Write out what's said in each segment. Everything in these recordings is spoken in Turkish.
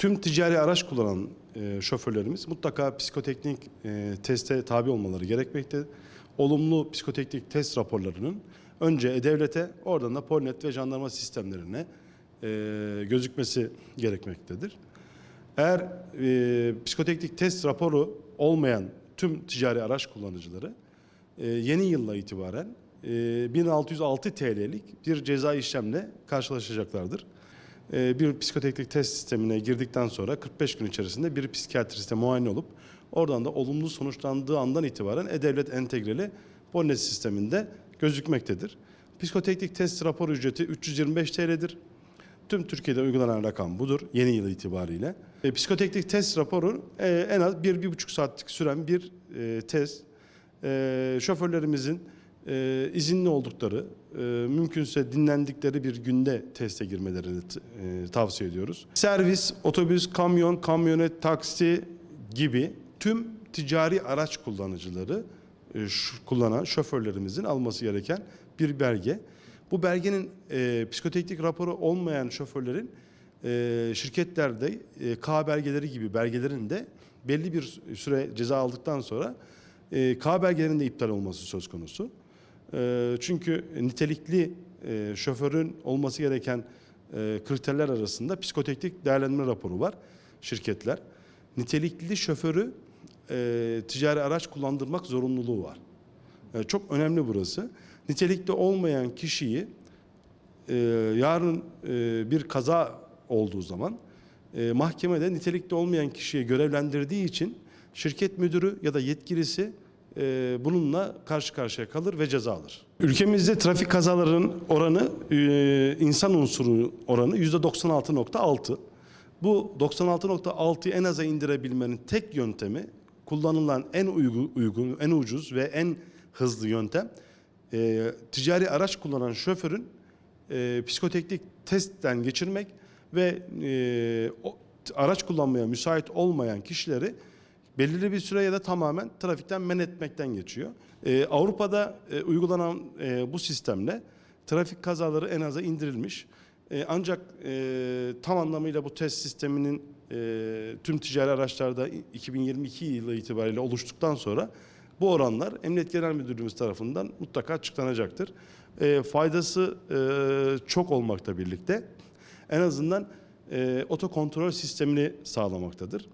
Tüm ticari araç kullanan e, şoförlerimiz mutlaka psikoteknik e, teste tabi olmaları gerekmekte. Olumlu psikoteknik test raporlarının önce E-Devlet'e oradan da Polnet ve jandarma sistemlerine e, gözükmesi gerekmektedir. Eğer e, psikoteknik test raporu olmayan tüm ticari araç kullanıcıları e, yeni yılla itibaren e, 1606 TL'lik bir ceza işlemle karşılaşacaklardır. E, bir psikoteknik test sistemine girdikten sonra 45 gün içerisinde bir psikiyatriste muayene olup oradan da olumlu sonuçlandığı andan itibaren E-Devlet entegreli Polnet sisteminde gözükmektedir. Psikoteknik test rapor ücreti 325 TL'dir. Tüm Türkiye'de uygulanan rakam budur yeni yıl itibariyle. E, psikoteknik test raporu e, en az bir, bir buçuk saatlik süren bir e, test. E, şoförlerimizin e, izinli oldukları, e, mümkünse dinlendikleri bir günde teste girmelerini e, tavsiye ediyoruz. Servis, otobüs, kamyon, kamyonet, taksi gibi tüm ticari araç kullanıcıları e, şu- kullanan şoförlerimizin alması gereken bir belge. Bu belgenin e, psikoteknik raporu olmayan şoförlerin e, şirketlerde e, K belgeleri gibi belgelerin de belli bir süre ceza aldıktan sonra e, K belgelerinin de iptal olması söz konusu. E, çünkü nitelikli e, şoförün olması gereken e, kriterler arasında psikoteknik değerlendirme raporu var şirketler. Nitelikli şoförü e, ticari araç kullandırmak zorunluluğu var. Çok önemli burası. Nitelikli olmayan kişiyi yarın bir kaza olduğu zaman mahkemede nitelikli olmayan kişiye görevlendirdiği için şirket müdürü ya da yetkilisi bununla karşı karşıya kalır ve ceza alır. Ülkemizde trafik kazalarının oranı e, insan unsuru oranı %96.6. Bu 96.6'yı en aza indirebilmenin tek yöntemi kullanılan en uygun, en ucuz ve en hızlı yöntem e, ticari araç kullanan şoförün e, psikoteknik testten geçirmek ve e, araç kullanmaya müsait olmayan kişileri belirli bir süre ya da tamamen trafikten men etmekten geçiyor. E, Avrupa'da e, uygulanan e, bu sistemle trafik kazaları en aza indirilmiş. E, ancak e, tam anlamıyla bu test sisteminin e, tüm ticari araçlarda 2022 yılı itibariyle oluştuktan sonra bu oranlar Emniyet Genel Müdürlüğümüz tarafından mutlaka açıklanacaktır. E, faydası e, çok olmakta birlikte en azından e, otokontrol sistemini sağlamaktadır.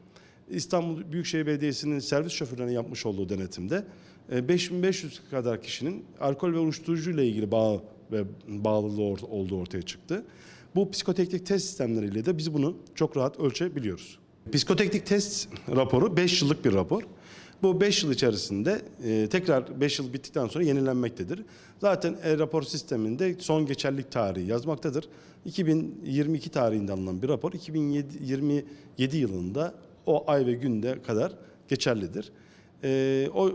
İstanbul Büyükşehir Belediyesi'nin servis şoförlerine yapmış olduğu denetimde e, 5500 kadar kişinin alkol ve uyuşturucu ile ilgili bağ ve bağlılığı olduğu ortaya çıktı. Bu psikoteknik test sistemleriyle de biz bunu çok rahat ölçebiliyoruz. Psikoteknik test raporu 5 yıllık bir rapor. Bu 5 yıl içerisinde e, tekrar 5 yıl bittikten sonra yenilenmektedir. Zaten e-rapor sisteminde son geçerlilik tarihi yazmaktadır. 2022 tarihinde alınan bir rapor 2027 yılında o ay ve günde kadar geçerlidir. E, o e,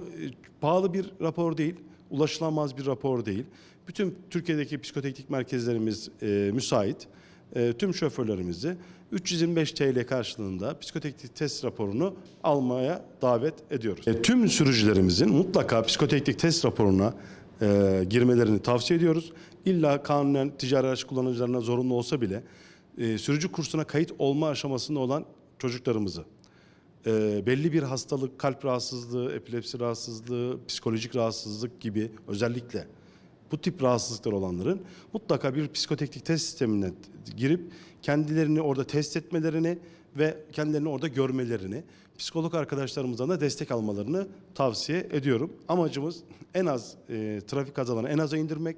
pahalı bir rapor değil, ulaşılamaz bir rapor değil. Bütün Türkiye'deki psikoteknik merkezlerimiz e, müsait. E, tüm şoförlerimizi 325 TL karşılığında psikoteknik test raporunu almaya davet ediyoruz. E, tüm sürücülerimizin mutlaka psikoteknik test raporuna e, girmelerini tavsiye ediyoruz. İlla kanunen ticari araç kullanıcılarına zorunlu olsa bile e, sürücü kursuna kayıt olma aşamasında olan çocuklarımızı e, belli bir hastalık, kalp rahatsızlığı, epilepsi rahatsızlığı, psikolojik rahatsızlık gibi özellikle bu tip rahatsızlıklar olanların mutlaka bir psikoteknik test sistemine girip kendilerini orada test etmelerini ve kendilerini orada görmelerini, psikolog arkadaşlarımızdan da destek almalarını tavsiye ediyorum. Amacımız en az e, trafik kazalarını en aza indirmek